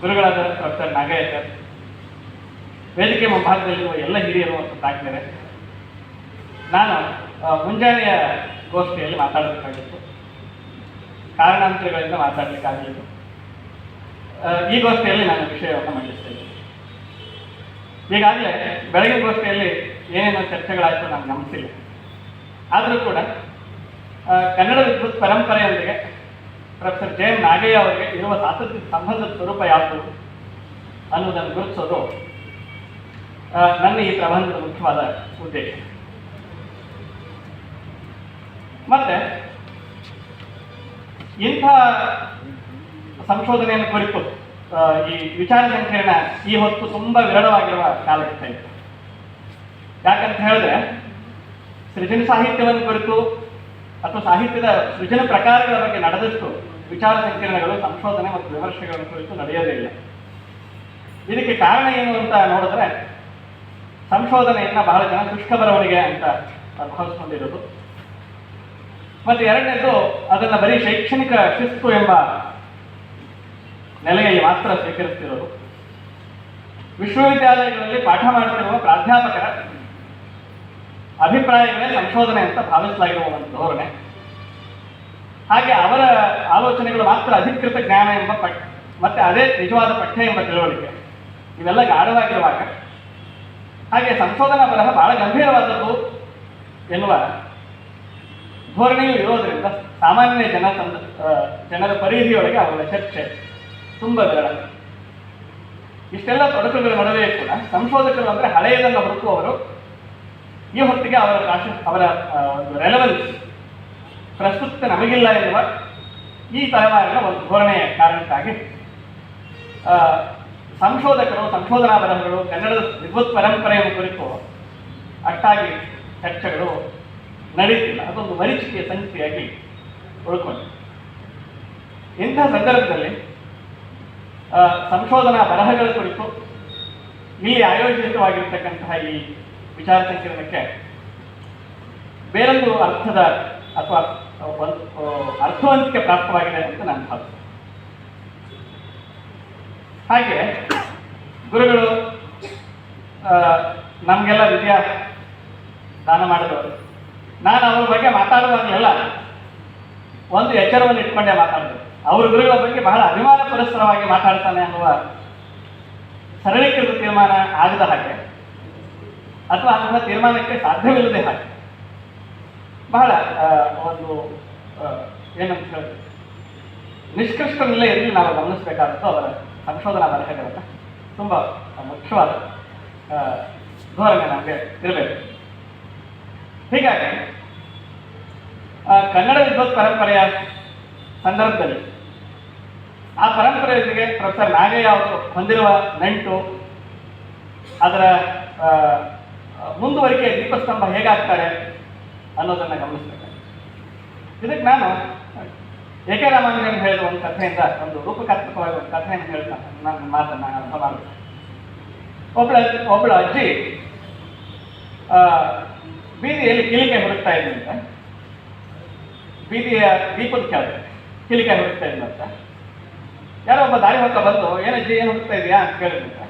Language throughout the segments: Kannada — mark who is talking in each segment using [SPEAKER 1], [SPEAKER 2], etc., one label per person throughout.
[SPEAKER 1] ಗುರುಗಳಾದ ಡಾಕ್ಟರ್ ನಾಗಯ್ಯ ವೇದಿಕೆ ಮುಂಭಾಗದಲ್ಲಿರುವ ಎಲ್ಲ ಹಿರಿಯರು ತಾಕಿದ್ದಾರೆ ನಾನು ಮುಂಜಾನೆಯ ಗೋಷ್ಠಿಯಲ್ಲಿ ಮಾತಾಡಬೇಕಾಗಿತ್ತು. ಕಾರಣಾಂತರಗಳಿಂದ ಮಾತಾಡಲಿಕ್ಕಾಗಲಿಲ್ಲ. ಈ ಗೋಷ್ಠಿಯಲ್ಲಿ ನಾನು ವಿಷಯವನ್ನು ಮಂಡಿಸ್ತೇನೆ. ಈಗಾಗಲೇ ಬೆಳಗಿನ ಗೋಷ್ಠಿಯಲ್ಲಿ ಏನೇನೋ ಚರ್ಚೆಗಳಾಯಿತು ನಾನು ಗಮನಿಸಿಲ್ಲ. ಆದರೂ ಕೂಡ ಕನ್ನಡ ವಿದ್ಯುತ್ ಪರಂಪರೆಯೊಂದಿಗೆ ಪ್ರೊಫೆಸರ್ ಜೆ ನಾಗಯ್ಯ ಅವರಿಗೆ ಇರುವ ಸಾತತ್ಯ ಸಂಬಂಧದ ಸ್ವರೂಪ ಯಾವುದು ಅನ್ನೋದನ್ನು ಗುರುತಿಸೋದು ನನ್ನ ಈ ಪ್ರಬಂಧದ ಮುಖ್ಯವಾದ ಉದ್ದೇಶ. ಮತ್ತೆ, ಇಂಥ ಸಂಶೋಧನೆಯನ್ನು ಕುರಿತು ಈ ವಿಚಾರ ಸಂಕಿರಣ ಈ ಹೊತ್ತು ತುಂಬಾ ವಿರಳವಾಗಿರುವ ಕಾಲಘಟ್ಟ ಇದೆ ಯಾಕಂತ ಹೇಳಿದ್ರೆ, ಸೃಜನ ಸಾಹಿತ್ಯವನ್ನು ಕುರಿತು ಅಥವಾ ಸಾಹಿತ್ಯದ ಸೃಜನ ಪ್ರಕಾರಗಳ ಬಗ್ಗೆ ನಡೆದಷ್ಟು ವಿಚಾರ ಸಂಕಿರಣಗಳು, ಸಂಶೋಧನೆ ಮತ್ತು ವಿಮರ್ಶೆಗಳ ಕುರಿತು ನಡೆಯೋದೇ ಇಲ್ಲ. ಇದಕ್ಕೆ ಕಾರಣ ಏನು ಅಂತ ನೋಡಿದ್ರೆ, ಸಂಶೋಧನೆಯನ್ನ ಬಹಳ ಜನ ಶುಷ್ಕ ಬರವಣಿಗೆ ಅಂತ ಭಾವಿಸ್ಕೊಂಡಿರೋದು ಮತ್ತೆ ಎರಡನೇದು, ಅದನ್ನ ಬರೀ ಶೈಕ್ಷಣಿಕ ಶಿಸ್ತು ಎಂಬ ನೆಲೆಯಲ್ಲಿ ಮಾತ್ರ ಸ್ವೀಕರಿಸ್ತಿರೋದು. ವಿಶ್ವವಿದ್ಯಾಲಯಗಳಲ್ಲಿ ಪಾಠ ಮಾಡುತ್ತಿರುವ ಪ್ರಾಧ್ಯಾಪಕರ ಅಭಿಪ್ರಾಯಗಳೇ ಸಂಶೋಧನೆ ಅಂತ ಭಾವಿಸಲಾಗಿರುವ ಒಂದು ಧೋರಣೆ. ಹಾಗೆ ಅವರ ಆಲೋಚನೆಗಳು ಮಾತ್ರ ಅಧಿಕೃತ ಜ್ಞಾನ ಎಂಬ ಪಠ್, ಮತ್ತೆ ಅದೇ ನಿಜವಾದ ಪಠ್ಯ ಎಂಬ ತಿಳುವಳಿಕೆ. ಇವೆಲ್ಲ ಗಾಢವಾಗಿರುವಾಗ, ಹಾಗೆ ಸಂಶೋಧನಾ ಬರಹ ಬಹಳ ಗಂಭೀರವಾದದ್ದು ಎನ್ನುವ ಧೋರಣೆಯು ಇರೋದರಿಂದ ಸಾಮಾನ್ಯ ಜನ ತಂದ ಜನರ ಪರಿಧಿಯೊಳಗೆ ಅವರ ಚರ್ಚೆ ತುಂಬ ಬೇಡ ಇಷ್ಟೆಲ್ಲ ತೊಡಕುಗಳ ನಡುವೆ ಕೂಡ ಸಂಶೋಧಕರು ಅಂದ್ರೆ ಹಳೆಯದನ್ನು ಹುಡುಕುವವರು ಈ ಹೊತ್ತಿಗೆ ಅವರ ಪ್ರಾಶ ಅವರ ಒಂದು ರೆಲೆವೆನ್ಸ್ ಪ್ರಸ್ತುತ ನಮಗಿಲ್ಲ ಎನ್ನುವ ಈ ತಲೆಮಾರಿನ ಒಂದು ಧೋರಣೆಯ ಕಾರಣಕ್ಕಾಗಿ ಸಂಶೋಧಕರು, ಸಂಶೋಧನಾ ಬರಹಗಳು ಕನ್ನಡದ ವಿದ್ವತ್ ಪರಂಪರೆಯ ಕುರಿತು ಅಟ್ಟಾಗಿ ಚರ್ಚೆಗಳು ನಡೆಯುತ್ತಿಲ್ಲ ಅದೊಂದು ಮರೀಚಿಕೆಯ ಸಂಖ್ಯೆಯಾಗಿ ಉಳ್ಕೊಂಡು ಇಂಥ ಸಂದರ್ಭದಲ್ಲಿ ಸಂಶೋಧನಾ ಬರಹಗಳ ಕುರಿತು ಇಲ್ಲಿ ಆಯೋಜಿತವಾಗಿರ್ತಕ್ಕಂತಹ ಈ ವಿಚಾರ ಸಂಕಿರಣಕ್ಕೆ. ಬೇರೊಂದು ಅರ್ಥದ ಅಥವಾ ಒಂದು ಅರ್ಥವಂತಿಕೆ ಪ್ರಾಪ್ತವಾಗಿದೆ ಅಂತ ನಾನು ಭಾವಿಸ್ತೇನೆ. ಹಾಗೆ, ಗುರುಗಳು ನಮಗೆಲ್ಲ ವಿದ್ಯಾ ದಾನ ಮಾಡಿದವರು. ನಾನು ಅವ್ರ ಬಗ್ಗೆ ಮಾತಾಡುವಾಗಲೆಲ್ಲ ಒಂದು ಎಚ್ಚರವನ್ನು ಇಟ್ಕೊಂಡೇ ಮಾತಾಡಿದೆ. ಅವ್ರ ಗುರುಗಳ ಬಗ್ಗೆ ಬಹಳ ಅಭಿಮಾನ ಮಾತಾಡ್ತಾನೆ ಅನ್ನುವ ಸರಳೀಕೃತ ತೀರ್ಮಾನ ಆಗದ ಹಾಗೆ ಅಥವಾ ಅಂತಹ ತೀರ್ಮಾನಕ್ಕೆ ಸಾಧ್ಯವಿಲ್ಲದೆ ಹಾಗೆ. ಬಹಳ ಒಂದು ಏನಂತ ಹೇಳಿದ್ರೆ ನಿಷ್ಕೃಷ್ಟ ನಿಲೆಯಲ್ಲಿ ನಾವು ಗಮನಿಸಬೇಕಾದದ್ದು ಅವರ ಸಂಶೋಧನಾ ಬರಹಗಳನ್ನ. ತುಂಬ ಮುಖ್ಯವಾದ ಧೋರಣೆ ನಮಗೆ ಇರಬೇಕು. ಹೀಗಾಗಿ ಕನ್ನಡ ವಿದ್ವತ್ ಪರಂಪರೆಯ ಸಂದರ್ಭದಲ್ಲಿ, ಆ ಪರಂಪರೆಯೊಂದಿಗೆ ಪ್ರೊಫೆಸರ್ ನಾಗಯ್ಯ ಅವರು ಹೊಂದಿರುವ ನೆಂಟು, ಅದರ ಮುಂದುವರಿಕೆ ದೀಪಸ್ತಂಭ ಹೇಗಾಗ್ತಾರೆ ಅನ್ನೋದನ್ನು ಗಮನಿಸಬೇಕು. ಇದಕ್ಕೆ ನಾನು ಎ ಕೆ ಹೇಳಿದ ಒಂದು ಕಥೆಯಿಂದ ಒಂದು ರೂಪಕಾತ್ಮಕವಾಗಿ ಒಂದು ಕಥೆಯನ್ನು ಹೇಳ್ತಾ ನನ್ನ ಮಾತನ್ನು ಅರ್ಥ ಮಾಡಬೇಕು. ಒಬ್ಬಳ ಒಬ್ಬಳ ಅಜ್ಜಿ ಬೀದಿಯಲ್ಲಿ ಕಿಲಿಕೆ ಹುಡುಕ್ತಾ ಇದ್ದಂತೆ ಬೀದಿಯ ದೀಪದ ಕೆಳಗೆ ಕಿಲಿಕೆ ಹುಡುಕ್ತಾ ಇದ್ದಂತೆ ಯಾರೋ ಒಬ್ಬ ದಾರಿ ಹೋಗ್ತಾ ಬಂದು ಏನಜ್ಜಿ ಏನು ಹುಡುಕ್ತಾ ಇದೆಯಾ? ಅಂತ ಕೇಳಿದಂತೆ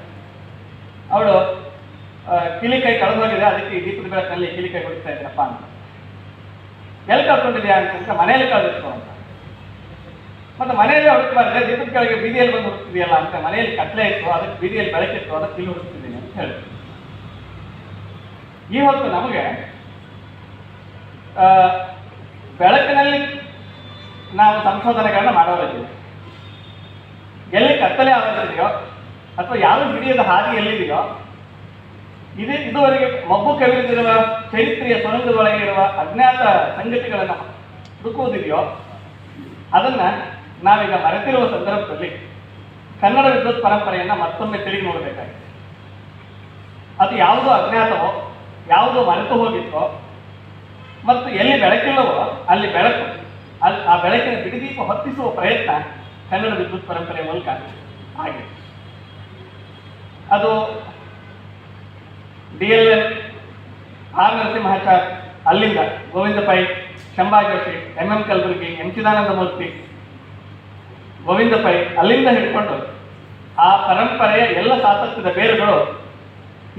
[SPEAKER 1] ಅವಳು ಕಿಲಿಕಾಯಿ ಕಳೆದೋಗಿದೆ, ಅದಕ್ಕೆ ಈ ದೀಪದ ಬೆಳಕಿನಲ್ಲಿ ಕಿಲಿಕಾಯಿ ಹೊಡಿತಾ ಇದ್ದಾರಪ್ಪ ಅಂತ. ಎಲ್ಲಿ ಕಳ್ಕೊಂಡಿದ್ಯಾ ಅಂತಂದ್ರೆ ಮನೆಯಲ್ಲಿ ಕಳೆದಿತ್ತು ಅಂತ. ಮತ್ತೆ ಮನೆಯಲ್ಲಿ ಹುಡುಕಬಾರ್ದೆ ದೀಪದ ಕೆಳಗೆ ಬೀದಿಯಲ್ಲಿ ಬಂದು ಹುಡುಕ್ತಿದೆಯಲ್ಲ ಅಂತ ಮನೆಯಲ್ಲಿ ಕತ್ಲೆ ಇತ್ತು, ಅದಕ್ಕೆ ಬೀದಿಯಲ್ಲಿ ಬೆಳಕಿತ್ತು, ಅದಕ್ಕೆ ಇಲ್ಲಿ ಹುಡುಕ್ತಿದ್ದೀನಿ ಅಂತ ಹೇಳ್ತೀನಿ ಈ ಹೊತ್ತು ನಮಗೆ ಬೆಳಕಿನಲ್ಲಿ ನಾವು ಸಂಶೋಧನೆಗಳನ್ನ ಮಾಡೋರಿದ್ದೀವಿ ಎಲ್ಲಿ ಕತ್ತಲೆ ಆಗೋದಿದೆಯೋ ಅಥವಾ ಯಾರು ಹಿಡಿಯದ ಹಾದಿ ಎಲ್ಲಿದೆಯೋ ಇದು ಇದುವರೆಗೆ ಮಬ್ಬು ಕವಿದಿರುವ ಚರಿತ್ರೆಯ ಸುರಂಗದೊಳಗೆ ಇರುವ ಅಜ್ಞಾತ ಸಂಗತಿಗಳನ್ನು ಹುಡುಕುವುದಿದೆಯೋ, ಅದನ್ನ ನಾವೀಗ ಮರೆತಿರುವ ಸಂದರ್ಭದಲ್ಲಿ ಕನ್ನಡ ವಿದ್ವತ್ ಪರಂಪರೆಯನ್ನ ಮತ್ತೊಮ್ಮೆ ತಿರುಗಿ ನೋಡಬೇಕಾಗಿದೆ. ಅದು ಯಾವುದೋ ಅಜ್ಞಾತವೋ, ಯಾವುದೋ ಮರೆತು ಹೋಗಿತ್ತೋ, ಮತ್ತು ಎಲ್ಲಿ ಬೆಳಕಿಲ್ಲವೋ ಅಲ್ಲಿ ಬೆಳಕು ಅಲ್ಲಿ ಆ ಬೆಳಕಿನ ಬಿಡಿದೀಪ ಹೊತ್ತಿಸುವ ಪ್ರಯತ್ನ ಕನ್ನಡ ವಿದ್ಯುತ್ ಪರಂಪರೆಯ ಮೂಲಕ ಆಗಿದೆ. ಅದು D L N, R Narasimhachar, ಅಲ್ಲಿಂದ Govinda Pai Shambha Joshi, M M Kalburgi, M Chidananda Murthy Govinda Pai ಅಲ್ಲಿಂದ ಹಿಡ್ಕೊಂಡು ಆ ಪರಂಪರೆಯ ಎಲ್ಲ ಸಾತತ್ಯದ ಬೇರುಗಳು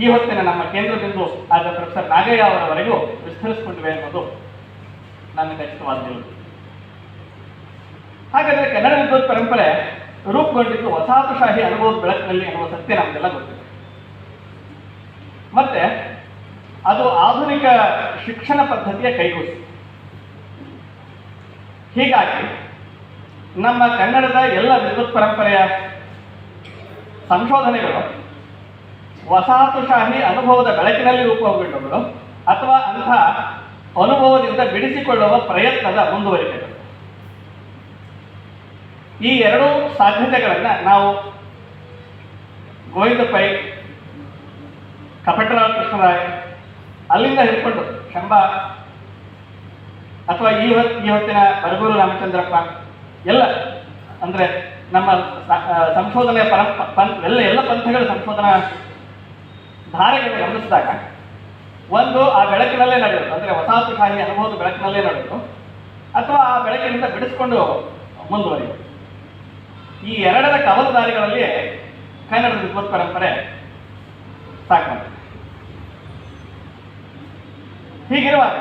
[SPEAKER 1] ಈ ಹೊತ್ತಿನ ನಮ್ಮ ಕೇಂದ್ರದಿಂದ ಆದ ಪ್ರೊಫೆಸರ್ ನಾಗಯ್ಯ ಅವರವರೆಗೂ ವಿಸ್ತರಿಸಿಕೊಂಡಿವೆ ಅನ್ನೋದು ನನ್ನ ಖಚಿತವಾದ ಹಾಗಾದರೆ ಕನ್ನಡ ಪರಂಪರೆ ರೂಪುಗೊಂಡಿದ್ದು ವಸಾಹತುಶಾಹಿ ಅನುಭವದ ಬೆಳಕಿನಲ್ಲಿ ಎನ್ನುವ ಸತ್ಯ ನಮಗೆಲ್ಲ ಗೊತ್ತಿದೆ. ಮತ್ತೆ ಅದು ಆಧುನಿಕ ಶಿಕ್ಷಣ ಪದ್ಧತಿಯ ಕೈಗೂಸು. ಹೀಗಾಗಿ ನಮ್ಮ ಕನ್ನಡದ ಎಲ್ಲ ವಿದ್ಯುತ್ ಪರಂಪರೆಯ ಸಂಶೋಧನೆಗಳು ವಸಾಹತುಶಾಹಿ ಅನುಭವದ ಬೆಳಕಿನಲ್ಲಿ ರೂಪುಗೊಂಡವುಗಳು ಅಥವಾ ಅಂಥ ಅನುಭವದಿಂದ ಬಿಡಿಸಿಕೊಳ್ಳುವ ಪ್ರಯತ್ನದ ಮುಂದುವರಿಕೆಗಳು. ಈ ಎರಡೂ ಸಾಧ್ಯತೆಗಳನ್ನು ನಾವು ಗೋವಿಂದ ಪೈ ಕಪಟರಾವ್ ಕೃಷ್ಣರಾಯ ಅಲ್ಲಿಂದ ಹಿಡ್ಕೊಂಡು ಶಂಬ ಅಥವಾ ಈ ಹೊತ್ತು ಈ ಬರಗೂರು ರಾಮಚಂದ್ರಪ್ಪ, ಎಲ್ಲ ಅಂದ್ರೆ ನಮ್ಮ ಸಂಶೋಧನೆ ಪರ ಪಂಥ ಎಲ್ಲ ಎಲ್ಲ ಪಂಥಗಳ ಸಂಶೋಧನಾ ಧಾರೆಗಳನ್ನು ಗಮನಿಸಿದಾಗ ಒಂದು ಆ ಬೆಳಕಿನಲ್ಲೇ ನಡೆಯೋದು ಅಂದ್ರೆ ವಸಾಹತುಶಾಹಿ ಅನುಭವದ ಬೆಳಕಿನಲ್ಲೇ ನಡೆಯೋದು ಅಥವಾ ಆ ಬೆಳಕಿನಿಂದ ಬಿಡಿಸ್ಕೊಂಡು ಮುಂದುವರಿಯೋದು ಈ ಎರಡರ ಕವಲುದಾರಿಗಳಲ್ಲಿ ಕನ್ನಡದ ವಿದ್ವತ್ ಪರಂಪರೆ ಸಾಕೊಂಡು ಹೀಗಿರುವಾಗ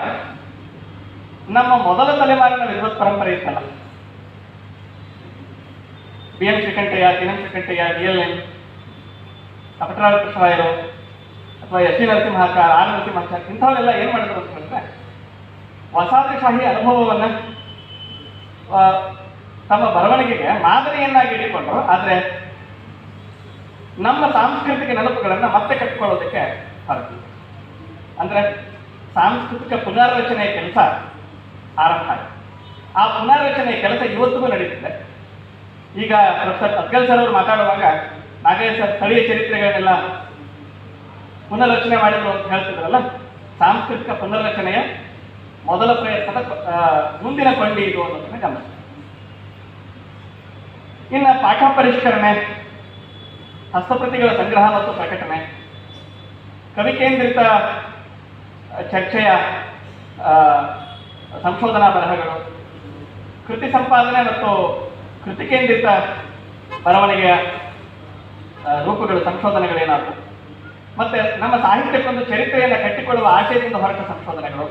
[SPEAKER 1] ನಮ್ಮ ಮೊದಲ ತಲೆಮಾರಿನ ವಿದ್ವತ್ ಪರಂಪರೆ ಇತ್ತಲ್ಲ. B M Srikantaiah T M Srikantaiah D L N ಕಪಟರಾಜ ಕೃಷ್ಣರಾಯರು ಅಥವಾ S C Narasimhachar, R Narasimhachar, ಇಂಥವರೆಲ್ಲ ಏನ್ ಮಾಡಿದ್ರು ಅಂತ ಹೇಳಿದ್ರೆ ಅನುಭವವನ್ನು ತಮ್ಮ ಬರವಣಿಗೆಗೆ ಮಾದರಿಯನ್ನಾಗಿ ಇಟ್ಟುಕೊಂಡ್ರು. ಆದ್ರೆ ನಮ್ಮ ಸಾಂಸ್ಕೃತಿಕ ನೆನಪುಗಳನ್ನು ಮತ್ತೆ ಕಟ್ಟಿಕೊಳ್ಳೋದಕ್ಕೆ ಸಾಧ್ಯ. ಅಂದ್ರೆ ಸಾಂಸ್ಕೃತಿಕ ಪುನರ್ರಚನೆಯ ಕೆಲಸ ಆರಂಭ ಆಗಿದೆ ಆ ಪುನರ್ರಚನೆಯ ಕೆಲಸ ಇವತ್ತಿಗೂ ನಡೀತಿದೆ. ಈಗ ಪ್ರೊಫೆಸರ್ ಅದ್ಗಲ್ ಸರ್ ಅವರು ಮಾತಾಡುವಾಗ ನಾಗೇಶ್ ಸರ್ ಸ್ಥಳೀಯ ಚರಿತ್ರೆಗಳನ್ನೆಲ್ಲ ಪುನರ್ರಚನೆ ಮಾಡಿದ್ರು ಅಂತ ಹೇಳ್ತಿದ್ರಲ್ಲ, ಸಾಂಸ್ಕೃತಿಕ ಪುನರ್ರಚನೆಯ ಮೊದಲ ಪ್ರಯತ್ನದ ಮುಂದಿನ ಕೊಂಡಿ ಇದು ಅನ್ನೋದನ್ನ ಗಮನಿಸ್ತೀವಿ ಇನ್ನು ಪಾಠ ಪರಿಷ್ಕರಣೆ ಹಸ್ತಪ್ರತಿಗಳ ಸಂಗ್ರಹ ಮತ್ತು ಪ್ರಕಟಣೆ. ಕವಿ ಕೇಂದ್ರಿತ ಚರ್ಚೆಯ ಸಂಶೋಧನಾ ಬರಹಗಳು. ಕೃತಿ ಸಂಪಾದನೆ ಮತ್ತು ಕೃತಿ ಕೇಂದ್ರಿತ ಬರವಣಿಗೆಯ ರೂಪಗಳು ಸಂಶೋಧನೆಗಳೇನಾದವು ಮತ್ತೆ ನಮ್ಮ ಸಾಹಿತ್ಯಕ್ಕೊಂದು ಚರಿತ್ರೆಯನ್ನು ಕಟ್ಟಿಕೊಳ್ಳುವ ಆಶಯದಿಂದ ಹೊರಟ ಸಂಶೋಧನೆಗಳು.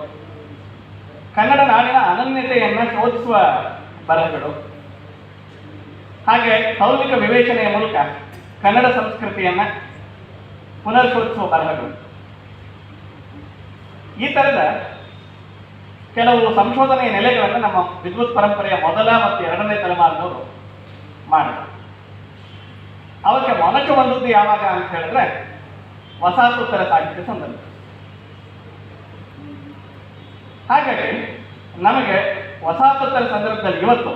[SPEAKER 1] ಕನ್ನಡ ನಾಡಿನ ಅನನ್ಯತೆಯನ್ನು ಶೋಧಿಸುವ ಬರಹಗಳು. ಹಾಗೆ ಸೌಲಿಕ ವಿವೇಚನೆಯ ಮೂಲಕ ಕನ್ನಡ ಸಂಸ್ಕೃತಿಯನ್ನ ಪುನರ್ಶೋಧಿಸುವ ಬರಹಗಳು. ಈ ತರದ ಕೆಲವು ಸಂಶೋಧನೆಯ ನೆಲೆಗಳನ್ನು ನಮ್ಮ ವಿದ್ವತ್ ಪರಂಪರೆಯ ಮೊದಲ ಮತ್ತು ಎರಡನೇ ತಲೆಮಾರಿನವರು ಮಾಡಿದರು. ಅವಕ್ಕೆ ಮೊನಚು ಬಂದದ್ದು ಯಾವಾಗ ಅಂತ ಹೇಳಿದ್ರೆ ವಸಾಹತೋತ್ತರ ಸಾಹಿತ್ಯ ಸಂದರ್ಭ. ಹಾಗಾಗಿ ನಮಗೆ ವಸಾಹತೋತ್ತರ ಸಂದರ್ಭದಲ್ಲಿ ಇವತ್ತು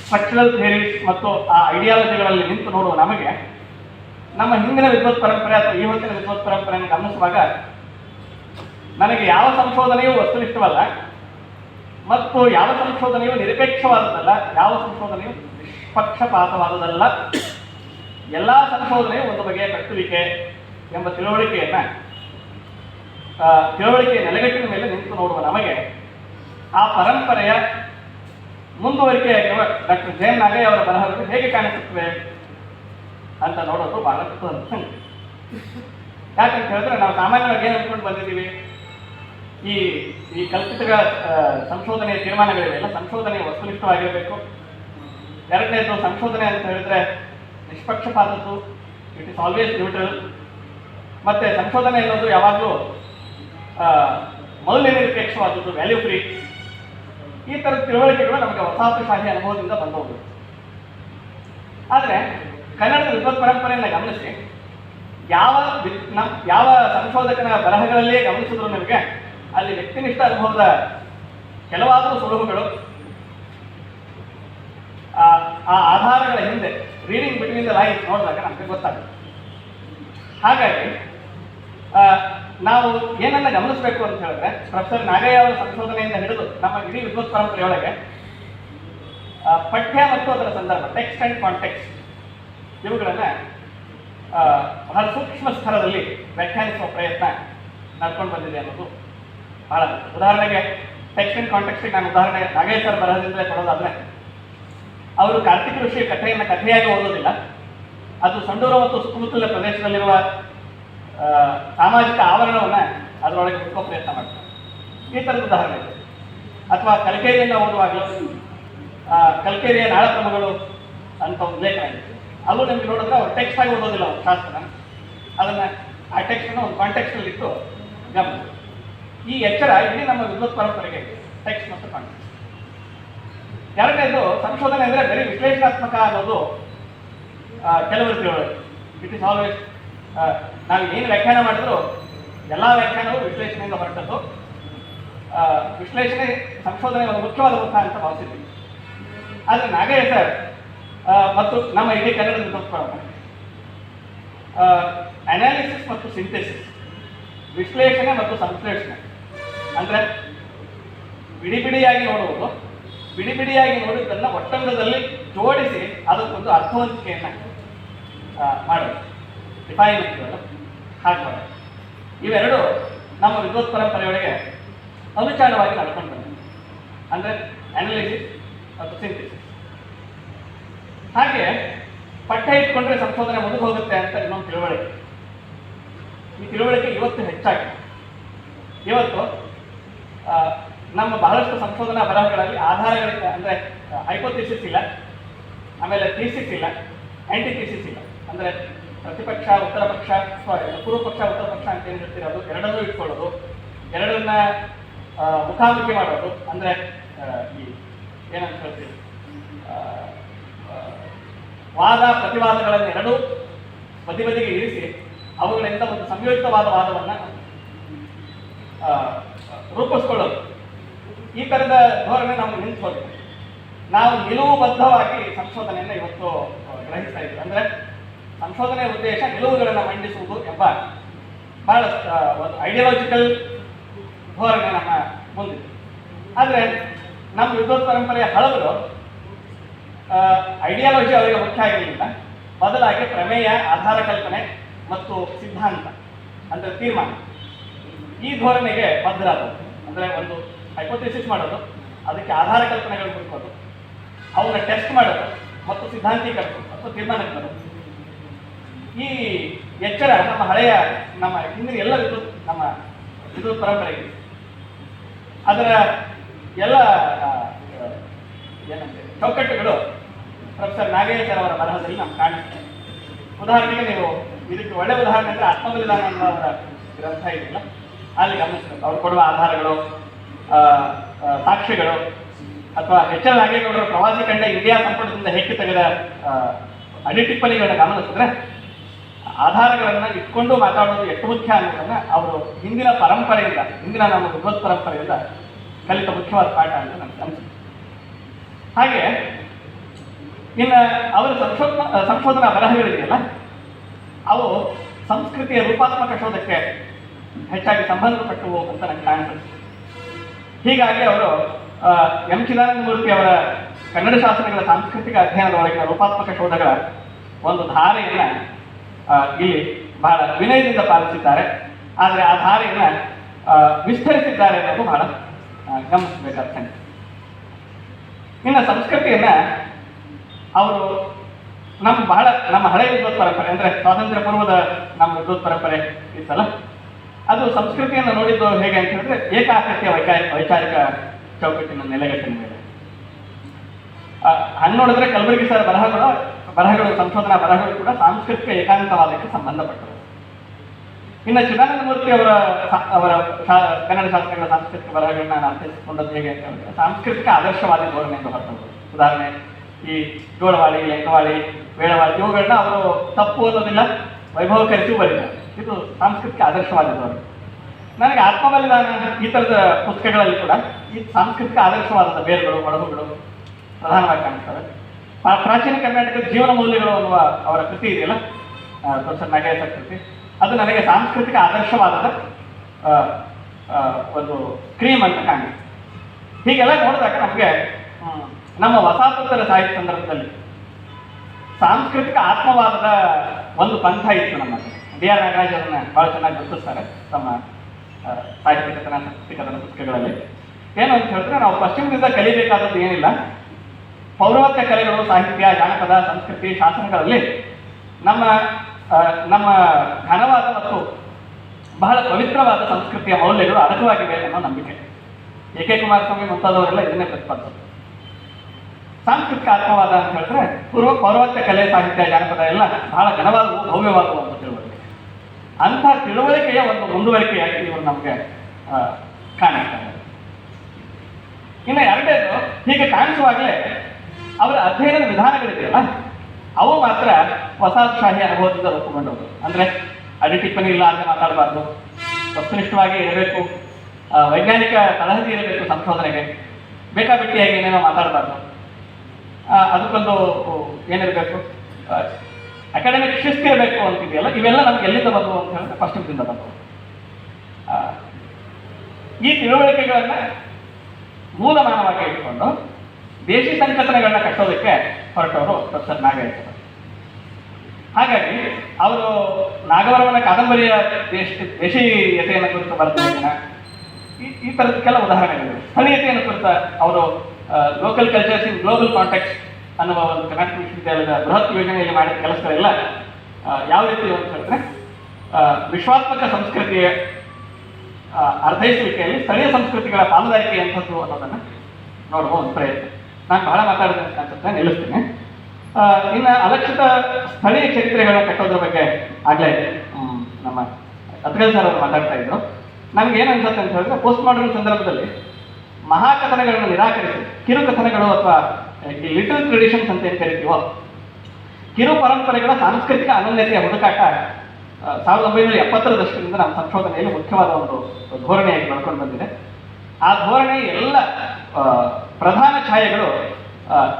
[SPEAKER 1] ಸ್ಟ್ರಕ್ಚರಲ್ ಥಿಯರೀಸ್ ಮತ್ತು ಆ ಐಡಿಯಾಲಜಿಗಳಲ್ಲಿ ನಿಂತು ನೋಡುವ ನಮಗೆ ನಮ್ಮ ಹಿಂದಿನ ವಿದ್ವತ್ ಪರಂಪರೆ ಅಥವಾ ಇವತ್ತಿನ ವಿದ್ವತ್ ಪರಂಪರೆಯನ್ನು ಗಮನಿಸುವಾಗ ನನಗೆ ಯಾವ ಸಂಶೋಧನೆಯೂ ವಸ್ತುನಿಷ್ಠವಲ್ಲ, ಮತ್ತು ಯಾವ ಸಂಶೋಧನೆಯು ನಿರಪೇಕ್ಷವಾದದಲ್ಲ ಯಾವ ಸಂಶೋಧನೆಯು ನಿಷ್ಪಕ್ಷಪಾತವಾದದಲ್ಲ ಎಲ್ಲ ಸಂಶೋಧನೆಯು ಒಂದು ಬಗೆಯ ಕಟ್ಟುವಿಕೆ ಎಂಬ ತಿಳುವಳಿಕೆಯನ್ನು ತಿಳುವಳಿಕೆಯ ನೆಲೆಗಟ್ಟಿನ ಮೇಲೆ ನಿಂತು ನೋಡುವ ನಮಗೆ ಆ ಪರಂಪರೆಯ ಮುಂದುವರಿಕೆಯಾಗಿರುವ ಡಾಕ್ಟರ್ ಜಯನ್ ನಾಗಯ್ಯ ಅವರ ಬರಹಗಳು ಹೇಗೆ ಕಾಣಿಸುತ್ತವೆ? ಅಂತ ನೋಡೋದು ಬಹಳ ಯಾಕಂತ ಹೇಳಿದ್ರೆ ನಾವು ಸಾಮಾನ್ಯವಾಗಿ ಏನು ಅಂದ್ಕೊಂಡು ಬಂದಿದ್ದೀವಿ? ಈ ಈ ಕಲ್ಪಿತ ಸಂಶೋಧನೆಯ ತೀರ್ಮಾನಗಳಿವೆಲ್ಲ ಸಂಶೋಧನೆ ವಸ್ತುನಿಷ್ಠವಾಗಿರಬೇಕು. ಎರಡನೇದು ಸಂಶೋಧನೆ ಅಂತ ಹೇಳಿದ್ರೆ ನಿಷ್ಪಕ್ಷಪಾತದ್ದು. ಇಟ್ ಇಸ್ ಆಲ್ವೇಸ್ ನ್ಯೂಟ್ರಲ್ ಮತ್ತೆ ಸಂಶೋಧನೆ ಅನ್ನೋದು ಯಾವಾಗಲೂ ಮೌಲ್ಯ ನಿರಪೇಕ್ಷವಾದದ್ದು ವ್ಯಾಲ್ಯೂ ಫ್ರೀ ಈ ಥರದ ತಿಳುವಳಿಕೆಗಳು ನಮಗೆ ವಸಾಹತುಶಾಹಿ ಅನುಭವದಿಂದ ಬಂದವು ಆದರೆ ಕನ್ನಡದ ವಿದ್ವತ್ ಪರಂಪರೆಯನ್ನು ಗಮನಿಸಿ ಯಾವ ಯಾವ ಸಂಶೋಧಕನ ಬರಹಗಳಲ್ಲಿ ಗಮನಿಸಿದ್ರು ನಿಮಗೆ ಅಲ್ಲಿ ವ್ಯಕ್ತಿನಿಷ್ಠ ಅನುಭವದ ಕೆಲವಾದರೂ ಸುಲಭಗಳು ಆ ಆಧಾರಗಳ ಹಿಂದೆ ರೀಡಿಂಗ್ ಬಿಟ್ವೀನ್ ದ ಲೈಫ್ ನೋಡಿದಾಗ ನಮಗೆ ಗೊತ್ತಾಗುತ್ತೆ. ಹಾಗಾಗಿ ನಾವು ಏನನ್ನ ಗಮನಿಸಬೇಕು ಅಂತ ಹೇಳಿದ್ರೆ, ಪ್ರೊಫೆಸರ್ ನಾಗಯ್ಯ ಅವರ ಸಂಶೋಧನೆಯಿಂದ ಹಿಡಿದು ನಮ್ಮ ಇಡೀ ವಿದ್ವತ್ ಪರಂಪರೆಯೊಳಗೆ ಪಠ್ಯ ಮತ್ತು ಅದರ ಸಂದರ್ಭ ಟೆಕ್ಸ್ಟ್ ಅಂಡ್ ಕಾಂಟೆಕ್ಸ್ಟ್ ಇವುಗಳನ್ನ ಬಹಳ ಸೂಕ್ಷ್ಮ ಸ್ಥಳದಲ್ಲಿ ವ್ಯಾಖ್ಯಾನಿಸುವ ಪ್ರಯತ್ನ ನಡ್ಕೊಂಡು ಬಂದಿದೆ ಅನ್ನೋದು ಬಹಳ. ಉದಾಹರಣೆಗೆ ಟೆಕ್ಸ್ಟ್ ಕಾಂಟೆಕ್ಸ್ಟ್ ಕಾಂಟೆಕ್ಸ್ಟಿಗೆ ನಾನು ಉದಾಹರಣೆ ನಾಗೇಶ್ ಸರ್ ಬರಹದಿಂದಲೇ ಕೊಡೋದಾದ್ರೆ, ಅವರು ಕಾರ್ತಿಕ ಋಷಿಯ ಕಥೆಯನ್ನು ಕಥೆಯಾಗಿ ಓದೋದಿಲ್ಲ. ಅದು ಸಂಡೂರ ಮತ್ತು ಸುತ್ತಮುತ್ತಲ ಪ್ರದೇಶದಲ್ಲಿರುವ ಸಾಮಾಜಿಕ ಆವರಣವನ್ನ ಅದರೊಳಗೆ ಹುಡುಕೋ ಪ್ರಯತ್ನ ಮಾಡ್ತಾರೆ. ಈ ಥರದ ಉದಾಹರಣೆ ಅಥವಾ ಕಲ್ಕೇರಿಯನ್ನು ಓದುವಾಗಲೂ ಕಲ್ಕೇರಿಯ ನಾಳಕ್ರಮಗಳು ಅಂತ ಲೇಖನ ಇದೆ. ಅಲ್ಲೂ ನಿಮ್ಗೆ ನೋಡಿದ್ರೆ ಅವ್ರು ಟೆಕ್ಸ್ಟ್ ಆಗಿ ಓದೋದಿಲ್ಲ ಅವ್ರ ಶಾಸ್ತ್ರನ ಅದನ್ನ ಆ ಟೆಕ್ಸ್ಟ್ನ ಒಂದು ಕಾಂಟೆಕ್ಸ್ಟಲ್ಲಿ ಇಟ್ಟು ಗಮನ ಈ ಎಚ್ಚರ ಇಡೀ ನಮ್ಮ ವಿದ್ವತ್ ಪರಂಪರೆಗೆ ಟೆಕ್ಸ್ಟ್ ಮತ್ತು ಕಾಂಟೆಕ್ಸ್ಟ್ ಎರಡನೇದು, ಸಂಶೋಧನೆ ಅಂದರೆ ಬರೀ ವಿಶ್ಲೇಷಣಾತ್ಮಕ ಅನ್ನೋದು ಕೆಲವರು ತಿಳುವಳಿಕೆ ಇಟ್ ಇಸ್ ಆಲ್ವೇಸ್ ನಾವು ಏನು ವ್ಯಾಖ್ಯಾನ ಮಾಡಿದ್ರು, ಎಲ್ಲ ವ್ಯಾಖ್ಯಾನವು ವಿಶ್ಲೇಷಣೆಯಿಂದ ಹೊರಟದ್ದು. ವಿಶ್ಲೇಷಣೆ, ಸಂಶೋಧನೆ ಒಂದು ಮುಖ್ಯವಾದ ಅಂತ ಭಾವಿಸಿದ್ವಿ. ಆದರೆ ನಾಗೇಶ್ ಸರ್ ಮತ್ತು ನಮ್ಮ ಇಡೀ ಪರಂಪರೆ ಅನಾಲಿಸಿಸ್ ಮತ್ತು ಸಿಂಥೆಸಿಸ್ ವಿಶ್ಲೇಷಣೆ ಮತ್ತು ಸಂಶ್ಲೇಷಣೆ. ಅಂದರೆ ಬಿಡಿ ಬಿಡಿಯಾಗಿ ನೋಡುವುದು ಬಿಡಿ ಬಿಡಿಯಾಗಿ ನೋಡಿದ್ದನ್ನ ಒಟ್ಟಂಗದಲ್ಲಿ ಜೋಡಿಸಿ ಅದಕ್ಕೊಂದು ಅರ್ಥವಂತಿಕೆಯನ್ನ ಮಾಡೋದು. ಡಿಫೈನ್ ಅಂತೀವಲ್ಲ ಹಾಗೆ ಮಾಡೋದು ಇವೆರಡು ನಮ್ಮ ವಿದ್ವತ್ ಪರಂಪರೆಯೊಳಗೆ ಅನುಚಾರವಾಗಿ ನಡ್ಕೊಂಡು ಬಂದಿದೆ ಅಂದರೆ ಅನಾಲಿಸಿಸ್ ಮತ್ತು ಸಿಂಥೆಸಿಸ್ ಹಾಗೆ ಪಠ್ಯ ಇಟ್ಕೊಂಡ್ರೆ ಸಂಶೋಧನೆ ಮುಂದೆ ಹೋಗುತ್ತೆ ಅಂತ ಇನ್ನೊಂದು ತಿಳುವಳಿಕೆ. ಈ ತಿಳುವಳಿಕೆ ಇವತ್ತು ಹೆಚ್ಚಾಗಿದೆ. ಇವತ್ತು ನಮ್ಮ ಬಹಳಷ್ಟು ಸಂಶೋಧನಾ ಬರಹಗಳಲ್ಲಿ ಆಧಾರಗಳಿಂದ. ಅಂದರೆ ಹೈಪೋಥಿಸಿಸ್ ಇಲ್ಲ, ಆಮೇಲೆ ಥೀಸಿಸ್ ಇಲ್ಲ ಥೀಸಿಸ್ ಇಲ್ಲ. ಅಂದರೆ, ಪ್ರತಿಪಕ್ಷ, ಉತ್ತರ ಪಕ್ಷ ಪೂರ್ವ ಪಕ್ಷ, ಉತ್ತರ ಪಕ್ಷ ಅಂತ ಏನು ಹೇಳ್ತಿರೋದು? ಎರಡನ್ನೂ ಇಟ್ಕೊಳ್ಳೋದು. ಎರಡನ್ನ ಮುಖಾಮುಖಿ ಮಾಡೋದು. ಅಂದರೆ ಈ, ಏನಂತ ಹೇಳ್ತೀವಿ? ವಾದ ಪ್ರತಿವಾದಗಳನ್ನು ಎರಡೂ ಬದಿ ಬದಿಗೆ ಇರಿಸಿ ಅವುಗಳಿಂದ ಒಂದು ಸಂಯೋಜಿತವಾದ ವಾದವನ್ನು ರೂಪಿಸ್ಕೊಳ್ಳೋದು. ಈ ಥರದ ಧೋರಣೆ ನಾವು ಹೋಗಿದೆ ನಾವು ನಿಲುವುಬದ್ಧವಾಗಿ ಸಂಶೋಧನೆಯನ್ನು ಇವತ್ತು ಗ್ರಹಿಸ್ತಾ ಇದ್ದೀವಿ ಅಂದರೆ ಸಂಶೋಧನೆಯ ಉದ್ದೇಶ ನಿಲುವುಗಳನ್ನು ಮಂಡಿಸುವುದು ಎಂಬ ಬಹಳ ಒಂದು ಐಡಿಯಾಲಜಿಕಲ್ ಧೋರಣೆ ನಮ್ಮ ಮುಂದಿದೆ. ಆದರೆ ನಮ್ಮ ಯುದ್ಧ ಪರಂಪರೆಯ ಹಳಬರು ಐಡಿಯಾಲಜಿ ಅವರಿಗೆ ಮುಖ್ಯ ಆಗಿರಲಿಲ್ಲ ಬದಲಾಗಿ ಪ್ರಮೇಯ, ಆಧಾರ ಕಲ್ಪನೆ ಮತ್ತು ಸಿದ್ಧಾಂತ ಅಂದರೆ ತೀರ್ಮಾನ. ಈ ಧೋರಣೆಗೆ ಬದ್ಧರಾದವು ಅಂದರೆ ಒಂದು ಹೈಪೋಥೆಸಿಸ್ ಮಾಡೋದು, ಅದಕ್ಕೆ ಆಧಾರ ಕಲ್ಪನೆಗಳು ಹುಡುಕೋದು ಅವನ್ನ ಟೆಸ್ಟ್ ಮಾಡೋದು ಮತ್ತು ಸಿದ್ಧಾಂತೀಕರಿಸೋದು ಮತ್ತು ತೀರ್ಮಾನಕ್ಕೆ ಈ ಎಚ್ಚರ ನಮ್ಮ ಹಳೆಯ, ನಮ್ಮ ಹಿಂದಿನ ಎಲ್ಲ ವಿದ್ಯುತ್, ನಮ್ಮ ವಿದ್ಯುತ್ ಪರಂಪರೆಗೆ. ಅದರ ಎಲ್ಲ ಏನಂತೆ, ಚೌಕಟ್ಟುಗಳು ಪ್ರೊಫೆಸರ್ ನಾಗೇಶ್ವರ ಅವರ ಬರಹದಲ್ಲಿ ನಾವು ಕಾಣಿಸ್ತದೆ ಉದಾಹರಣೆಗೆ ನೀವು ಇದಕ್ಕೆ ಒಳ್ಳೆ ಉದಾಹರಣೆ ಅಂದರೆ ಆತ್ಮಬಲಿದಾನ ಅವರ ಗ್ರಂಥ ಇದೆಯಲ್ಲ? ಅಲ್ಲಿ ಗಮನಿಸಬೇಕು ಅವ್ರು ಕೊಡುವ ಆಧಾರಗಳು ಸಾಕ್ಷ್ಯಗಳು ಅಥವಾ ಎಚ್ ಎಲ್ ನಾಗೇಗೌಡರ ಪ್ರವಾಸಿ ಕಂಡ ಇಂಡಿಯಾ ಸಂಪುಟದಿಂದ ಹೆಚ್ಚು ತೆಗೆದ ಆ, ಅಡಿ ಟಿಪ್ಪಣಿಗಳನ್ನ ಗಮನಿಸಿದ್ರೆ ಆಧಾರಗಳನ್ನ ಇಟ್ಕೊಂಡು ಮಾತಾಡೋದು ಎಷ್ಟು ಮುಖ್ಯ ಅನ್ನೋದನ್ನ ಅವರು ಹಿಂದಿನ ಪರಂಪರೆಯಿಂದ ಹಿಂದಿನ ನಮ್ಮ ವಿದ್ವತ್ ಪರಂಪರೆಯಿಂದ ಕಲಿತ ಮುಖ್ಯವಾದ ಪಾಠ ಅಂತ ನನಗೆ ಅನಿಸುತ್ತೆ. ಹಾಗೆ ಇನ್ನು ಅವರ ಸಂಶೋಧನಾ ಸಂಶೋಧನಾ ಬರಹಗಳಿದೆಯಲ್ಲ? ಅವು ಸಂಸ್ಕೃತಿಯ ರೂಪಾತ್ಮಕ ಶೋಧಕ್ಕೆ ಹೆಚ್ಚಾಗಿ ಸಂಬಂಧಪಟ್ಟವು ಅಂತ ನನಗೆ ಕಾಣಿಸುತ್ತೆ ಹೀಗಾಗಿ ಅವರು ಎಂ. ಚಿದಾನಂದ ಮೂರ್ತಿ ಅವರ ಕನ್ನಡ ಶಾಸ್ತ್ರಗಳ ಸಾಂಸ್ಕೃತಿಕ ಅಧ್ಯಯನದ ಒಳಗಿನ ರೂಪಾತ್ಮಕ ಶೋಧಗಳ ಒಂದು ಧಾರೆಯನ್ನ ಇಲ್ಲಿ ಬಹಳ ವಿನಯದಿಂದ ಪಾಲಿಸಿದ್ದಾರೆ. ಆದರೆ ಆ ಧಾರೆಯನ್ನ ವಿಸ್ತರಿಸಿದ್ದಾರೆ ಅನ್ನೋದು ಬಹಳ ಗಮನಿಸಬೇಕಾಗ್ತದೆ. ಇನ್ನು ಸಂಸ್ಕೃತಿಯನ್ನ ಅವರು ನಮ್ಮ ಬಹಳ, ನಮ್ಮ ಹಳೆಯ ವಿದ್ವತ್ ಪರಂಪರೆ ಅಂದ್ರೆ ಸ್ವಾತಂತ್ರ್ಯ ಪೂರ್ವದ ನಮ್ಮ ವಿದ್ವತ್ ಪರಂಪರೆ ಇತ್ತಲ್ಲ? ಅದು ಸಂಸ್ಕೃತಿಯನ್ನು ನೋಡಿದ್ದು ಹೇಗೆ ಅಂತ ಹೇಳಿದ್ರೆ ಏಕಾಕೃತಿಯ ವೈಚಾರ, ವೈಚಾರಿಕ ಚೌಕಟ್ಟಿನ ನೆಲೆಗಟ್ಟಿನ ಮೇಲೆ. ಹಂಗ್ ನೋಡಿದ್ರೆ ಕಲಬುರಗಿ ಸರ್ ಬರಹಗಳು ಬರಹಗಳು, ಸಂಶೋಧನಾ ಬರಹಗಳು ಕೂಡ ಸಾಂಸ್ಕೃತಿಕ ಏಕಾಂತವಾದಕ್ಕೆ ಸಂಬಂಧಪಟ್ಟವು. ಇನ್ನು ಚಿದಾನಂದ ಮೂರ್ತಿ ಅವರ ಅವರ ಕನ್ನಡ ಶಾಸ್ತ್ರಗಳ ಸಾಂಸ್ಕೃತಿಕ ಬರಹಗಳನ್ನ ನಾನು ಅರ್ಥೈಸಿಕೊಂಡದ್ದು ಹೇಗೆ ಅಂತ ಹೇಳಿದ್ರೆ ಸಾಂಸ್ಕೃತಿಕ ಆದರ್ಶವಾದಿ ಧೋರಣೆ ಎಂದು ಹೊರತದ್ದು ಉದಾಹರಣೆ ಈ ಜೋಳವಾಳಿ ಲೆಂಕವಾಳಿ ವೇಳವಾಳಿ ಇವುಗಳನ್ನ ಅವರು ತಪ್ಪು ಅನ್ನೋದಿಲ್ಲ ಕರಿತು ಬರೀತಾರೆ ಇದು ಸಾಂಸ್ಕೃತಿಕ ಆದರ್ಶವಾದದ್ದು. ಅವರು ನನಗೆ ಆತ್ಮಬಲಿದಾನ ಈ ಥರದ ಪುಸ್ತಕಗಳಲ್ಲಿ ಕೂಡ ಈ ಸಾಂಸ್ಕೃತಿಕ ಆದರ್ಶವಾದದ ಬೇರುಗಳು ಹೊಳಹುಗಳು ಪ್ರಧಾನವಾಗಿ ಕಾಣಿಸ್ತವೆ. ಪಾ- ಪ್ರಾಚೀನ ಕರ್ನಾಟಕದ ಜೀವನ ಮೌಲ್ಯಗಳು ಅನ್ನುವ ಅವರ ಕೃತಿ ಇದೆಯಲ್ಲ? ಪ್ರೊಫೆಸರ್ ನಾಗೇಶ ಕೃತಿ. ಅದು ನನಗೆ ಸಾಂಸ್ಕೃತಿಕ ಆದರ್ಶವಾದದ ಒಂದು ಕ್ರೀಮ್ ಅಂತ ಕಾಣುತ್ತೆ ಹೀಗೆಲ್ಲ ನೋಡಿದಾಗ ನಮಗೆ ನಮ್ಮ ವಸಾಹತೋತ್ತರ ಸಾಹಿತ್ಯ ಸಂದರ್ಭದಲ್ಲಿ ಸಾಂಸ್ಕೃತಿಕ ಆತ್ಮವಾದದ ಒಂದು ಪಂಥ ಇತ್ತು ನಮ್ಮ ಬಿ ಆರ್ ನಾಗರಾಜ್ ಬಹಳ ಚೆನ್ನಾಗಿ ಗುರುತಿಸ್ತಾರೆ ತಮ್ಮ ಸಾಹಿತ್ಯ ಕಥನ ಪುಸ್ತಕಗಳಲ್ಲಿ. ಏನು ಅಂತ ಹೇಳಿದ್ರೆ, ನಾವು ಪಶ್ಚಿಮದಿಂದ ಕಲಿಬೇಕಾದದ್ದು ಏನಿಲ್ಲ. ಪೌರವತ್ಯ ಕಲೆಗಳು, ಸಾಹಿತ್ಯ, ಜಾನಪದ, ಸಂಸ್ಕೃತಿ, ಶಾಸನಗಳಲ್ಲಿ ನಮ್ಮ ನಮ್ಮ ಘನವಾದ ಮತ್ತು ಬಹಳ ಪವಿತ್ರವಾದ ಸಂಸ್ಕೃತಿಯ ಮೌಲ್ಯಗಳು ಅಡಕವಾಗಿವೆ ಅನ್ನೋ ನಂಬಿಕೆ. ಎ ಕೆ ಕುಮಾರಸ್ವಾಮಿ ಮುಂತಾದವರೆಲ್ಲ ಇದನ್ನೇ ಪ್ರತಿಪಾದಿಸೋದು. ಸಾಂಸ್ಕೃತಿಕ ಆತ್ಮವಾದ ಅಂತ ಹೇಳಿದ್ರೆ ಪೂರ್ವ ಪೌರ್ವಾತ್ಯ ಕಲೆ ಸಾಹಿತ್ಯ ಜಾನಪದ ಎಲ್ಲ ಬಹಳ ಘನವಾದವು ಭವ್ಯವಾದವು ಅಂತ ತಿಳುವಳಿಕೆ. ಅಂಥ ತಿಳುವಳಿಕೆಯ ಒಂದು ಮುಂದುವರಿಕೆಯಾಗಿ ಇವರು ನಮಗೆ ಕಾಣಿಸ್ತಾರೆ. ಇನ್ನು ಎರಡನೇದು, ಹೀಗೆ ಕಾಣಿಸುವಾಗಲೇ ಅವರ ಅಧ್ಯಯನದ ವಿಧಾನಗಳಿದೆಯಲ್ಲ, ಅವು ಮಾತ್ರ ವಸಾಹತುಶಾಹಿ ಅನುಭವದಿಂದ ರೂಪುಗೊಂಡವು. ಅಂದ್ರೆ ಅಡಿ ಟಿಪ್ಪಣಿ ಇಲ್ಲ ಅಂತ ಮಾತಾಡಬಾರ್ದು. ವಸ್ತುನಿಷ್ಠವಾಗಿ ಇರಬೇಕು. ವೈಜ್ಞಾನಿಕ ತಳಹದಿ ಇರಬೇಕು ಸಂಶೋಧನೆಗೆ. ಬೇಕಾಬಿಟ್ಟಿಯಾಗಿ ಏನೇನೋ ಮಾತಾಡಬಾರ್ದು. ಅದಕ್ಕೊಂದು ಏನಿರಬೇಕು? ಅಕಾಡೆಮಿಕ್ ಶಿಸ್ತು ಇರಬೇಕು ಅಂತಿದೆಯಲ್ಲ, ಇವೆಲ್ಲ ನಮ್ಗೆ ಎಲ್ಲಿಂದ ಬಂದವು ಅಂತ ಹೇಳಿದ್ರೆ ಪಶ್ಚಿಮದಿಂದ ಬಂದವು. ಈ ತಿಳುವಳಿಕೆಗಳನ್ನ ಮೂಲಮಾನವಾಗಿ ಇಟ್ಕೊಂಡು ದೇಶಿ ಸಂಕಥನಗಳನ್ನ ಕಟ್ಟೋದಕ್ಕೆ ಹೊರಟವರು ಪ್ರೊಫೆಸರ್ ನಾಗೇಶ್ವರ ಹಾಗಾಗಿ, ಅವರು ನಾಗವರವನ ಕಾದಂಬರಿಯ ದೇಶ ದೇಶೀಯತೆಯನ್ನು ಕುರಿತು ಬರೆದ ಈ ಈ ಥರದ ಕೆಲ ಉದಾಹರಣೆಗಳಿವೆ. ಸ್ಥಳೀಯತೆಯನ್ನು ಕುರಿತ ಅವರು local cultures in global context ಅನ್ನುವ ಒಂದು ಕರ್ನಾಟಕ ವಿಶ್ವವಿದ್ಯಾಲಯದ ಬೃಹತ್ ಯೋಜನೆಯಲ್ಲಿ ಮಾಡಿದ ಕೆಲಸಗಳೆಲ್ಲ. ಯಾವ ರೀತಿ ಅಂತ ಹೇಳಿದ್ರೆ ವಿಶ್ವಾತ್ಮಕ ಸಂಸ್ಕೃತಿಯ ಅರ್ಥೈಸುವಿಕೆಯಲ್ಲಿ ಸ್ಥಳೀಯ ಸಂಸ್ಕೃತಿಗಳ ಪಾಲುದಾರಿಕೆ ಎಂಥದ್ದು ಅನ್ನೋದನ್ನ ನೋಡುವ ಒಂದು ಪ್ರಯತ್ನ. ನಾನು ಬಹಳ ಮಾತಾಡಿದೆ ಅಂತ ನಿಲ್ಲಿಸ್ತೇನೆ. ಇನ್ನು ಅಲಕ್ಷಿತ ಸ್ಥಳೀಯ ಚರಿತ್ರೆಗಳನ್ನ ಕಟ್ಟೋದ್ರ ಬಗ್ಗೆ ಆಗಲೇ ನಮ್ಮ ಅತ್ರೇಲ್ ಸರ್ ಅವರು ಮಾತಾಡ್ತಾ ಇದ್ರು. ನಮ್ಗೆ ಏನು ಅನ್ಸುತ್ತೆ ಅಂತ ಹೇಳಿದ್ರೆ ಪೋಸ್ಟ್ ಮಾಡರ್ನ್ ಸಂದರ್ಭದಲ್ಲಿ ಮಹಾಕಥನಗಳನ್ನು ನಿರಾಕರಿಸಿ. ಕಿರುಕಥನಗಳು ಅಥವಾ ಲಿಟಲ್ ಟ್ರೆಡಿಷನ್ಸ್ ಅಂತ ಏನು ಕರಿತೀವೋ ಕಿರು ಪರಂಪರೆಗಳ ಸಾಂಸ್ಕೃತಿಕ ಅನನ್ಯತೆಯ ಹುಡುಕಾಟ ಸಾವಿರದ ಒಂಬೈನೂರ ಎಪ್ಪತ್ತರ ದಶಕದಿಂದ ನಮ್ಮ ಸಂಶೋಧನೆಯಲ್ಲಿ ಮುಖ್ಯವಾದ ಒಂದು ಧೋರಣೆಯಾಗಿ ಬೆಳ್ಕೊಂಡು ಬಂದಿದೆ. ಆ ಧೋರಣೆ ಎಲ್ಲ ಪ್ರಧಾನ ಛಾಯೆಗಳು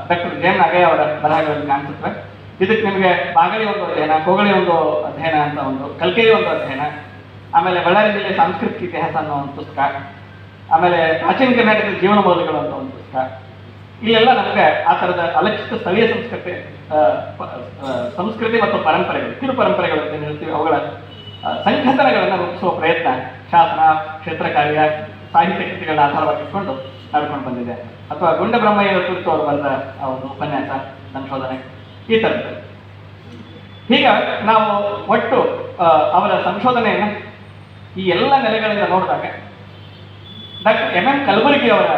[SPEAKER 1] ಡಾಕ್ಟರ್ ಜಯ ನಾಗಯ್ಯ ಅವರ ಬರಹಗಳಲ್ಲಿ ಕಾಣಿಸುತ್ತವೆ. ಇದಕ್ಕೆ ನಿಮಗೆ ಬಾಗಲಿ ಒಂದು ಅಧ್ಯಯನ ಕೋಗಳಿ ಒಂದು ಅಧ್ಯಯನ ಅಂತ ಒಂದು ಕಲ್ಕೆಯ ಒಂದು ಅಧ್ಯಯನ, ಆಮೇಲೆ ಬಳ್ಳಾರಿ ಜಿಲ್ಲೆ ಸಾಂಸ್ಕೃತಿಕ ಇತಿಹಾಸ ಅನ್ನೋ ಒಂದು ಪುಸ್ತಕ ಆಮೇಲೆ ಪ್ರಾಚೀನ ಕರ್ನಾಟಕದ ಜೀವನ ಮೌಲ್ಯಗಳು ಅಂತ ಒಂದು ಪುಸ್ತಕ ಇಲ್ಲೆಲ್ಲ ನಮಗೆ ಆ ಥರದ ಅಲಕ್ಷಿತ ಸ್ಥಳೀಯ ಸಂಸ್ಕೃತಿ ಸಂಸ್ಕೃತಿ ಮತ್ತು ಪರಂಪರೆಗಳು, ಕಿರು ಪರಂಪರೆಗಳು ಅಂತ ಹೇಳ್ತೀವಿ, ಅವುಗಳ ಸಂಘಟನೆಗಳನ್ನು ರೂಪಿಸುವ ಪ್ರಯತ್ನ, ಶಾಸನ, ಕ್ಷೇತ್ರ ಕಾರ್ಯ, ಸಾಹಿತ್ಯ ಕೃತಿಗಳನ್ನ ಆಧಾರವಾಗಿಟ್ಕೊಂಡು ನಡ್ಕೊಂಡು ಬಂದಿದೆ. ಅಥವಾ ಗುಂಡ ಬ್ರಹ್ಮಯ್ಯರ ಕುರಿತು ಅವರು ಬಂದ ಆ ಒಂದು ಉಪನ್ಯಾಸ, ಸಂಶೋಧನೆ, ಈ ಥರದ್ದು ಈಗ ನಾವು ಒಟ್ಟು ಅವರ ಸಂಶೋಧನೆಯನ್ನು ಈ ಎಲ್ಲ ನೆಲೆಗಳಿಂದ ನೋಡಿದಾಗ ಡಾಕ್ಟರ್ ಎಂ ಎನ್ ಕಲಬುರ್ಗಿ ಅವರ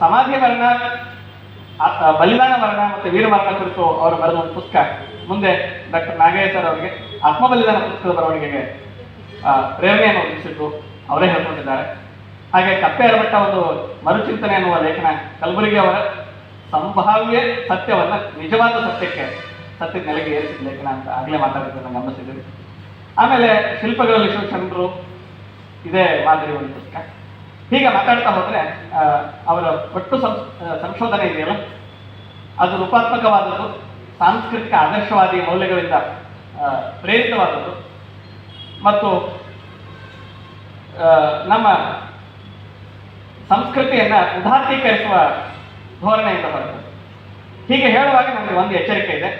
[SPEAKER 1] ಸಮಾಧಿ ವರ್ಣ ಬಲಿದಾನ ವರ್ಣ ಮತ್ತು ವೀರವರ್ಣ ಕುರಿತು ಅವರು ಬರೆದ ಒಂದು ಪುಸ್ತಕ. ಮುಂದೆ ಡಾಕ್ಟರ್ ಸರ್ ಅವರಿಗೆ ಆತ್ಮ ಬಲಿದಾನ ಪುಸ್ತಕದ ಬರವಣಿಗೆಗೆ ಪ್ರೇರಣೆಯನ್ನು ಒದಗಿಸಿದ್ದು ಅವರೇ ಹೇಳ್ಕೊಂಡಿದ್ದಾರೆ ಹಾಗೆ ಕಪ್ಪೆ ಅರಬಟ್ಟ ಒಂದು ಮರುಚಿಂತನೆ ಅನ್ನುವ ಲೇಖನ ಕಲಬುರಗಿ ಅವರ ಸಂಭಾವ್ಯ ಸತ್ಯವನ್ನ, ನಿಜವಾದ ಸತ್ಯಕ್ಕೆ ಸತ್ಯ ನೆಲೆಗೆ ಏರಿಸಿದ ಲೇಖನ ಅಂತ ಆಗಲೇ ಮಾತಾಡಿದ್ದನ್ನು ಗಮನಿಸಿದ್ದೀವಿ ಆಮೇಲೆ ಶಿಲ್ಪಗಳಲ್ಲಿ ಶಿವಚಂದ್ರರು ಇದೇ ಮಾದರಿ ಒಂದು ಪುಸ್ತಕ. ಹೀಗೆ ಮಾತಾಡ್ತಾ ಹೋದ್ರೆ ಅವರ ಒಟ್ಟು ಸಂಶೋಧನೆ ಇದೆಯಲ್ಲ? ಅದು ರೂಪಾತ್ಮಕವಾದದ್ದು, ಸಾಂಸ್ಕೃತಿಕ ಆದರ್ಶವಾದಿ ಮೌಲ್ಯಗಳಿಂದ ಪ್ರೇರಿತವಾದದ್ದು. ಮತ್ತು ನಮ್ಮ ಸಂಸ್ಕೃತಿಯನ್ನ ಉದಾತ್ತೀಕರಿಸುವ ಧೋರಣೆಯಿಂದ ಬರ್ತದೆ ಹೀಗೆ ಹೇಳುವಾಗ ನಮಗೆ ಒಂದು ಎಚ್ಚರಿಕೆ ಇದೆ.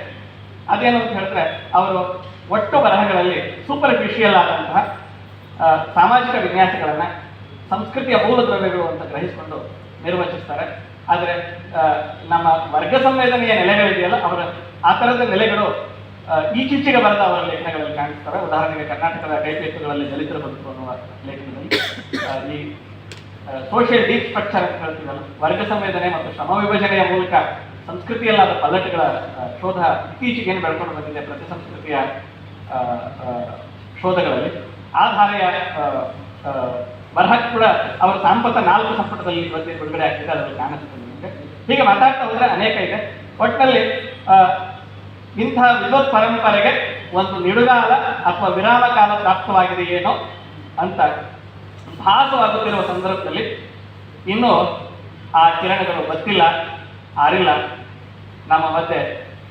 [SPEAKER 1] ಅದೇನು ಅಂತ ಹೇಳಿದ್ರೆ, ಅವರು ಒಟ್ಟು ಬರಹಗಳಲ್ಲಿ ಸೂಪರ್ಫಿಷಿಯಲ್ ಆದಂತಹ ಸಾಮಾಜಿಕ ವಿನ್ಯಾಸಗಳನ್ನು ಸಂಸ್ಕೃತಿಯ ಮೂಲ ದ್ರವ್ಯಗಳು ಅಂತ ಗ್ರಹಿಸಿಕೊಂಡು ನಿರ್ವಚಿಸ್ತಾರೆ. ಆದರೆ ನಮ್ಮ ವರ್ಗ ಸಂವೇದನೆಯ ನೆಲೆಗಳಿದೆಯಲ್ಲ, ಅವರ, ಆ ಥರದ ನೆಲೆಗಳು ಈಚೀಚೆಗೆ ಬರೆದ ಅವರ ಲೇಖನಗಳಲ್ಲಿ ಕಾಣಿಸ್ತಾರೆ. ಉದಾಹರಣೆಗೆ ಕರ್ನಾಟಕದ ಕೈಪೇಟುಗಳಲ್ಲಿ ದಲಿತರ ಬದುಕು ಅನ್ನುವ ಲೇಖನದಲ್ಲಿ ಈ ಸೋಷಿಯಲ್ ಸ್ಟ್ರಕ್ಚರ್ ಅಂತ ಹೇಳ್ತೀವಲ್ಲ, ವರ್ಗ ಸಂವೇದನೆ ಮತ್ತು ಶ್ರಮ ವಿಭಜನೆಯ ಮೂಲಕ ಸಂಸ್ಕೃತಿಯಲ್ಲಾದ ಪಲ್ಲಟಗಳ ಶೋಧ ಇತ್ತೀಚೆಗೆ ಏನು ಬೆಳ್ಕೊಂಡು ಬಂದಿದೆ ಪ್ರತಿ ಸಂಸ್ಕೃತಿಯ ಶೋಧಗಳಲ್ಲಿ. ಆ ಧಾರೆಯ ಆ, ಆ, ಕೂಡ ಅವರ ಸಾಂಪತ ನಾಲ್ಕು ಸಂಪುಟದಲ್ಲಿ ಇವತ್ತೇ ಬಿಡುಗಡೆ ಆಗ್ತಿದೆ ಅದರಲ್ಲಿ ಕಾಣಿಸುತ್ತೆ ನಿಮಗೆ ಹೀಗೆ ಮಾತಾಡ್ತಾ ಹೋದ್ರೆ ಅನೇಕ ಇದೆ. ಒಟ್ಟಿನಲ್ಲಿ ಇಂತಹ ವಿದ್ವತ್ ಪರಂಪರೆಗೆ ಒಂದು ನಿಡುಗಾಲ ಅಥವಾ ವಿರಾಮ ಕಾಲ ಪ್ರಾಪ್ತವಾಗಿದೆ ಏನೋ ಅಂತ ಭಾಸವಾಗುತ್ತಿರುವ ಸಂದರ್ಭದಲ್ಲಿ ಇನ್ನೂ ಆ ಕಿರಣಗಳು ಗೊತ್ತಿಲ್ಲ ಆರಿಲ್ಲ ನಮ್ಮ ಮಧ್ಯೆ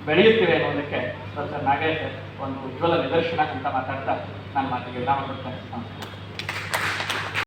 [SPEAKER 1] ಬೆಳೆಯುತ್ತಿವೆ ಅನ್ನೋದಕ್ಕೆ ಪ್ರೊಫೆಸರ್ ನಾಗೇಶ್ ಒಂದು ಉಜ್ವಲ ನಿದರ್ಶನ ಅಂತ ಮಾತಾಡ್ತಾ ನಾನು ಮಾತಿಗೆ ವಿರಾಮ ಕೊಡ್ತೇನೆ ನಮಸ್ಕಾರ.